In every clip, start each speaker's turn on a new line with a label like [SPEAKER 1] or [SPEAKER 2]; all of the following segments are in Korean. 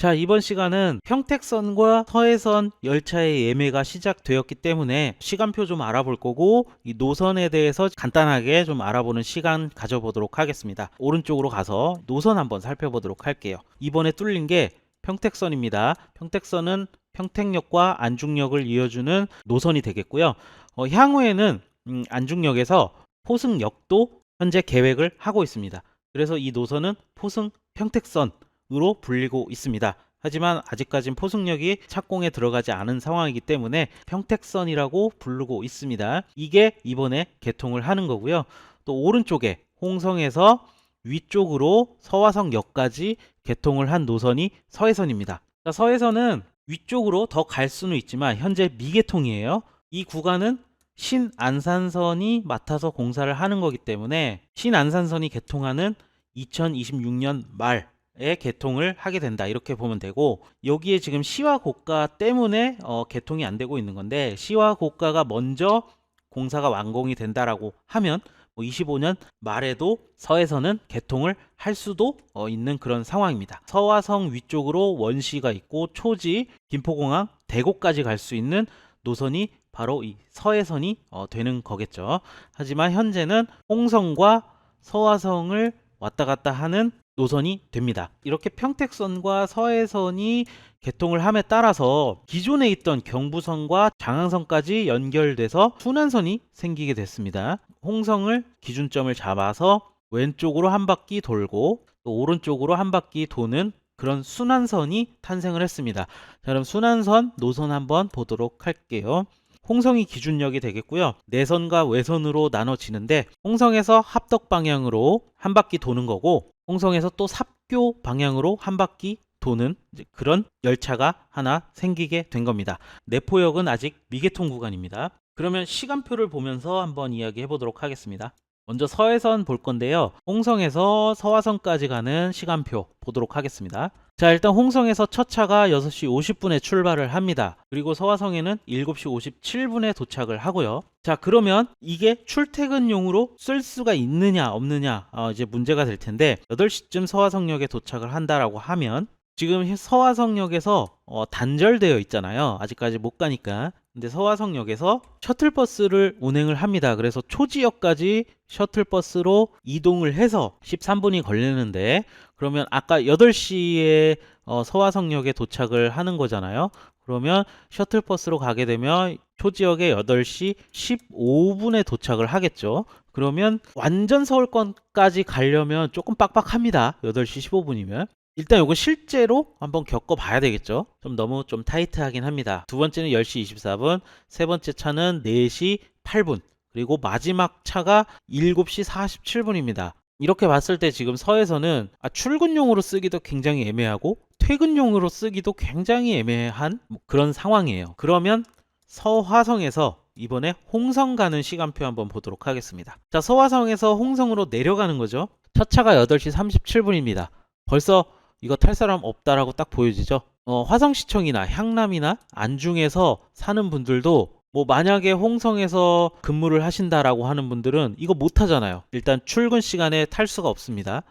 [SPEAKER 1] 자, 이번 시간은 평택선과 서해선 열차의 예매가 시작되었기 때문에 시간표 좀 알아볼 거고 이 노선에 대해서 간단하게 좀 알아보는 시간 가져보도록 하겠습니다. 오른쪽으로 가서 노선 한번 살펴보도록 할게요. 이번에 뚫린 게 평택선입니다. 평택선은 평택역과 안중역을 이어주는 노선이 되겠고요. 어, 향후에는 음, 안중역에서 포승역도 현재 계획을 하고 있습니다. 그래서 이 노선은 포승 평택선 으로 불리고 있습니다. 하지만 아직까진 포승역이 착공에 들어가지 않은 상황이기 때문에 평택선이라고 부르고 있습니다. 이게 이번에 개통을 하는 거고요. 또 오른쪽에 홍성에서 위쪽으로 서화성역까지 개통을 한 노선이 서해선입니다. 자, 서해선은 위쪽으로 더 갈 수는 있지만 현재 미개통이에요. 이 구간은 신안산선이 맡아서 공사를 하는 거기 때문에 신안산선이 개통하는 2026년 말 에 개통을 하게 된다 이렇게 보면 되고 여기에 지금 시와 고가 때문에 어, 개통이 안 되고 있는 건데 시와 고가가 먼저 공사가 완공이 된다라고 하면 뭐 25년 말에도 서해선은 개통을 할 수도 어, 있는 그런 상황입니다. 서화성 위쪽으로 원시가 있고 초지, 김포공항, 대구까지 갈 수 있는 노선이 바로 이 서해선이 어, 되는 거겠죠. 하지만 현재는 홍성과 서화성을 왔다 갔다 하는 노선이 됩니다. 이렇게 평택선과 서해선이 개통을 함에 따라서 기존에 있던 경부선과 장항선까지 연결돼서 순환선이 생기게 됐습니다. 홍성을 기준점을 잡아서 왼쪽으로 한 바퀴 돌고 또 오른쪽으로 한 바퀴 도는 그런 순환선이 탄생을 했습니다. 자, 그럼 순환선 노선 한번 보도록 할게요. 홍성이 기준역이 되겠고요. 내선과 외선으로 나눠지는데 홍성에서 합덕 방향으로 한 바퀴 도는 거고 홍성에서 또 삽교 방향으로 한 바퀴 도는 그런 열차가 하나 생기게 된 겁니다. 내포역은 아직 미개통 구간입니다. 그러면 시간표를 보면서 한번 이야기해 보도록 하겠습니다. 먼저 서해선 볼 건데요. 홍성에서 서화선까지 가는 시간표 보도록 하겠습니다. 자, 일단 홍성에서 첫 차가 6시 50분에 출발을 합니다. 그리고 서화성에는 7시 57분에 도착을 하고요. 자, 그러면 이게 출퇴근용으로 쓸 수가 있느냐, 없느냐, 어, 이제 문제가 될 텐데, 8시쯤 서화성역에 도착을 한다라고 하면, 지금 서화성역에서 어, 단절되어 있잖아요. 아직까지 못 가니까. 근데 서화성역에서 셔틀버스를 운행을 합니다. 그래서 초지역까지 셔틀버스로 이동을 해서 13분이 걸리는데 그러면 아까 8시에 어, 서화성역에 도착을 하는 거잖아요. 그러면 셔틀버스로 가게 되면 초지역에 8시 15분에 도착을 하겠죠. 그러면 완전 서울권까지 가려면 조금 빡빡합니다. 8시 15분이면. 일단 이거 실제로 한번 겪어봐야 되겠죠. 좀 너무 좀 타이트하긴 합니다. 두 번째는 10시 24분, 세 번째 차는 4시 8분, 그리고 마지막 차가 7시 47분입니다. 이렇게 봤을 때 지금 서에서는 아, 출근용으로 쓰기도 굉장히 애매하고 퇴근용으로 쓰기도 굉장히 애매한 뭐 그런 상황이에요. 그러면 서화성에서 이번에 홍성 가는 시간표 한번 보도록 하겠습니다. 자, 서화성에서 홍성으로 내려가는 거죠. 첫 차가 8시 37분입니다. 벌써 이거 탈 사람 없다라고 딱 보여지죠. 어, 화성시청이나 향남이나 안중에서 사는 분들도 뭐 만약에 홍성에서 근무를 하신다라고 하는 분들은 이거 못 하잖아요. 일단 출근 시간에 탈 수가 없습니다.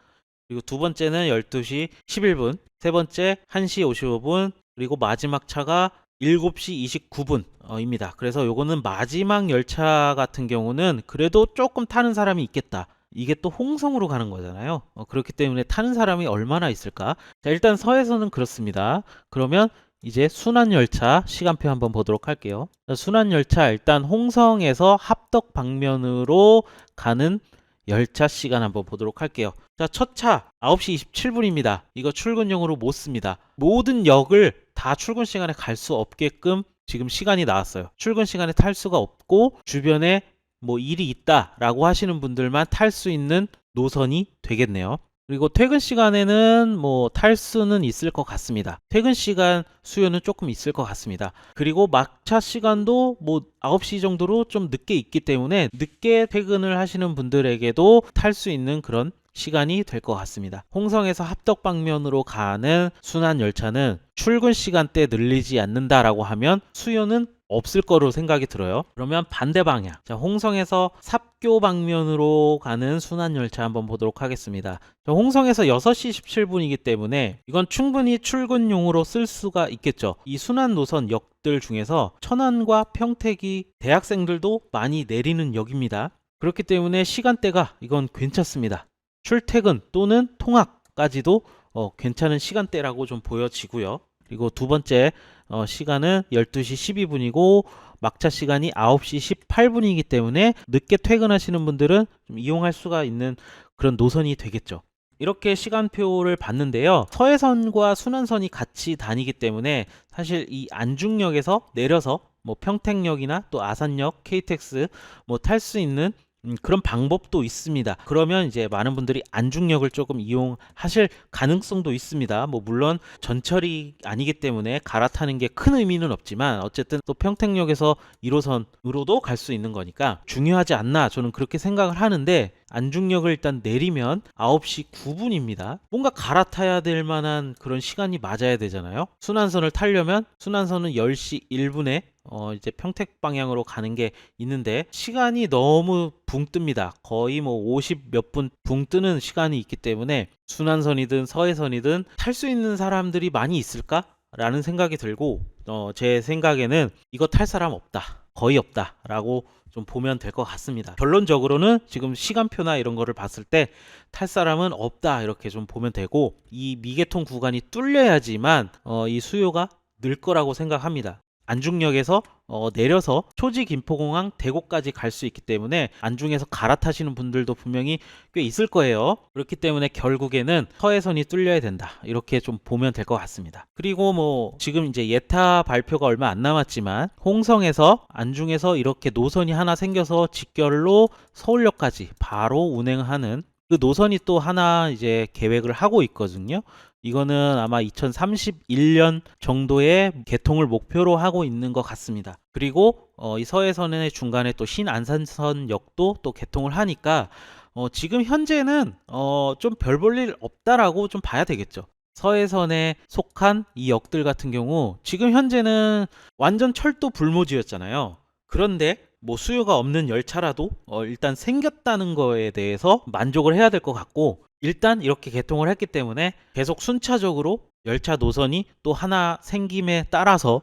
[SPEAKER 1] 그리고 두 번째는 12시 11분, 세 번째 1시 55분, 그리고 마지막 차가 7시 29분입니다. 그래서 요거는 마지막 열차 같은 경우는 그래도 조금 타는 사람이 있겠다. 이게 또 홍성으로 가는 거잖아요. 어, 그렇기 때문에 타는 사람이 얼마나 있을까? 자, 일단 서에서는 그렇습니다. 그러면 이제 순환 열차 시간표 한번 보도록 할게요. 자, 순환 열차 일단 홍성에서 합덕 방면으로 가는 열차 시간 한번 보도록 할게요. 자, 첫 차 9시 27분입니다. 이거 출근용으로 못 씁니다. 모든 역을 다 출근 시간에 갈 수 없게끔 지금 시간이 나왔어요. 출근 시간에 탈 수가 없고 주변에 뭐 일이 있다라고 하시는 분들만 탈 수 있는 노선이 되겠네요. 그리고 퇴근 시간에는 뭐 탈 수는 있을 것 같습니다. 퇴근 시간 수요는 조금 있을 것 같습니다. 그리고 막차 시간도 뭐 9시 정도로 좀 늦게 있기 때문에 늦게 퇴근을 하시는 분들에게도 탈 수 있는 그런 시간이 될 것 같습니다. 홍성에서 합덕 방면으로 가는 순환 열차는 출근 시간대 늘리지 않는다라고 하면 수요는 없을 거로 생각이 들어요. 그러면 반대 방향. 자, 홍성에서 삽교 방면으로 가는 순환 열차 한번 보도록 하겠습니다. 자, 홍성에서 6시 17분이기 때문에 이건 충분히 출근용으로 쓸 수가 있겠죠. 이 순환 노선 역들 중에서 천안과 평택이 대학생들도 많이 내리는 역입니다. 그렇기 때문에 시간대가 이건 괜찮습니다. 출퇴근 또는 통학까지도 어, 괜찮은 시간대라고 좀 보여지고요. 그리고 두 번째 어, 시간은 12시 12분이고 막차 시간이 9시 18분이기 때문에 늦게 퇴근하시는 분들은 좀 이용할 수가 있는 그런 노선이 되겠죠. 이렇게 시간표를 봤는데요. 서해선과 순환선이 같이 다니기 때문에 사실 이 안중역에서 내려서 뭐 평택역이나 또 아산역, KTX 뭐 탈 수 있는 음, 그런 방법도 있습니다. 그러면 이제 많은 분들이 안중역을 조금 이용하실 가능성도 있습니다. 뭐 물론 전철이 아니기 때문에 갈아타는 게 큰 의미는 없지만 어쨌든 또 평택역에서 1호선으로도 갈 수 있는 거니까 중요하지 않나 저는 그렇게 생각을 하는데 안중역을 일단 내리면 9시 9분입니다. 뭔가 갈아타야 될 만한 그런 시간이 맞아야 되잖아요. 순환선을 타려면 순환선은 10시 1분에 어 이제 평택 방향으로 가는 게 있는데 시간이 너무 붕 뜹니다. 거의 뭐 50 몇 분 붕 뜨는 시간이 있기 때문에 순환선이든 서해선이든 탈 수 있는 사람들이 많이 있을까? 라는 생각이 들고 어, 제 생각에는 이거 탈 사람 없다. 거의 없다라고 좀 보면 될 것 같습니다. 결론적으로는 지금 시간표나 이런 거를 봤을 때 탈 사람은 없다 이렇게 좀 보면 되고 이 미개통 구간이 뚫려야지만 어, 이 수요가 늘 거라고 생각합니다. 안중역에서 어, 내려서 초지 김포공항 대구까지 갈 수 있기 때문에 안중에서 갈아타시는 분들도 분명히 꽤 있을 거예요. 그렇기 때문에 결국에는 서해선이 뚫려야 된다. 이렇게 좀 보면 될 것 같습니다. 그리고 뭐 지금 이제 예타 발표가 얼마 안 남았지만 홍성에서 안중에서 이렇게 노선이 하나 생겨서 직결로 서울역까지 바로 운행하는 그 노선이 또 하나 이제 계획을 하고 있거든요. 이거는 아마 2031년 정도의 개통을 목표로 하고 있는 것 같습니다. 그리고 어, 이 서해선의 중간에 또 신안산선 역도 또 개통을 하니까 어, 지금 현재는 어, 좀 별 볼 일 없다라고 좀 봐야 되겠죠. 서해선에 속한 이 역들 같은 경우 지금 현재는 완전 철도 불모지였잖아요. 그런데 뭐 수요가 없는 열차라도 어, 일단 생겼다는 거에 대해서 만족을 해야 될 것 같고 일단 이렇게 개통을 했기 때문에 계속 순차적으로 열차 노선이 또 하나 생김에 따라서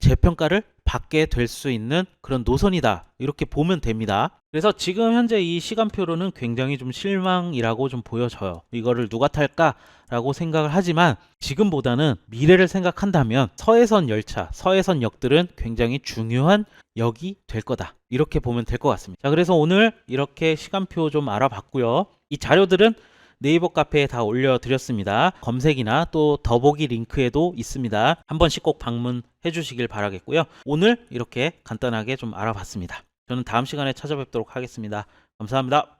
[SPEAKER 1] 재평가를 받게 될 수 있는 그런 노선이다. 이렇게 보면 됩니다. 그래서 지금 현재 이 시간표로는 굉장히 좀 실망이라고 좀 보여져요. 이거를 누가 탈까라고 생각을 하지만 지금보다는 미래를 생각한다면 서해선 열차, 서해선 역들은 굉장히 중요한 역이 될 거다. 이렇게 보면 될 것 같습니다. 자, 그래서 오늘 이렇게 시간표 좀 알아봤고요. 이 자료들은 네이버 카페에 다 올려드렸습니다. 검색이나 또 더보기 링크에도 있습니다. 한 번씩 꼭 방문해 주시길 바라겠고요. 오늘 이렇게 간단하게 좀 알아봤습니다. 저는 다음 시간에 찾아뵙도록 하겠습니다. 감사합니다.